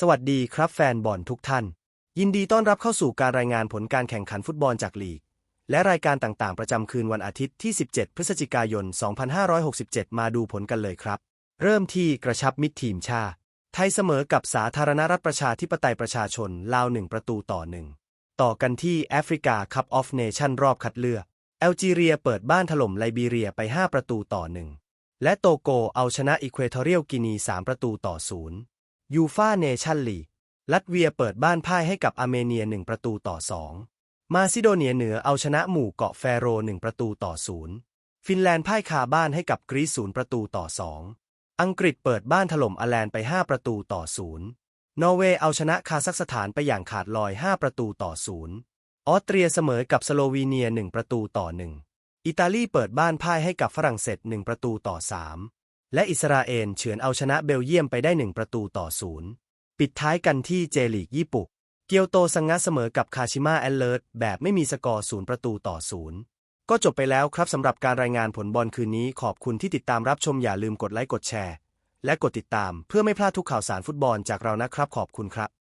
สวัสดีครับแฟนบอลทุกท่าน ยินดีต้อนรับเข้าสู่การรายงานผลการแข่งขันฟุตบอลจากลีก และรายการต่างๆ ประจำคืนวันอาทิตย์ที่ 17 พฤศจิกายน 2567 มาดูผลกันเลยครับ เริ่มที่กระชับมิตรทีมชาติ ไทยเสมอกับสาธารณรัฐประชาธิปไตยประชาชนลาวหนึ่งประตูต่อหนึ่งต่อกันที่แอฟริกาคัพออฟเนชั่นรอบคัดเลือกแอลจีเรียเปิดบ้านถล่มไลบีเรียไป 5 ประตูต่อหนึ่งและโตโกเอาชนะอีควอทอเรียลกินี 3 ประตูต่อศูนย์ ยูฟาเนชั่นลีกลัตเวียเปิดบ้านพ่ายให้กับอาร์เมเนีย1ประตูต่อ2มาซิโดเนียเหนือเอาชนะหมู่เกาะแฟโร1ประตูต่อศูนย์ฟินแลนด์พ่ายคาบ้านให้กับกรีซ0ประตูต่อ2อังกฤษเปิดบ้านถล่มอาแลนด์ไป 5 ประตูต่อศูนย์นอร์เวย์เอาชนะคาซัคสถานไปอย่างขาดลอย 5 ประตูต่อศูนย์ออสเตรียเสมอกับสโลวีเนีย 1 ประตูต่อ1อิตาลีเปิดบ้านพ่ายให้กับฝรั่งเศส 1 ประตูต่อ3 และอิสราเอลเฉือนเอาชนะเบลเยียมไปได้หนึ่งประตูต่อศูนย์ปิดท้ายกันที่เจลีกญี่ปุ่น เกียวโตสังงะเสมอกับคาชิมะแอนเลิร์แบบไม่มีสกอร์ศูนย์ประตูต่อศูนย์ก็จบไปแล้วครับสำหรับการรายงานผลบอลคืนนี้ขอบคุณที่ติดตามรับชมอย่าลืมกดไลค์กดแชร์ และกดติดตามเพื่อไม่พลาดทุกข่าวสารฟุตบอลจากเรานะครับขอบคุณครับ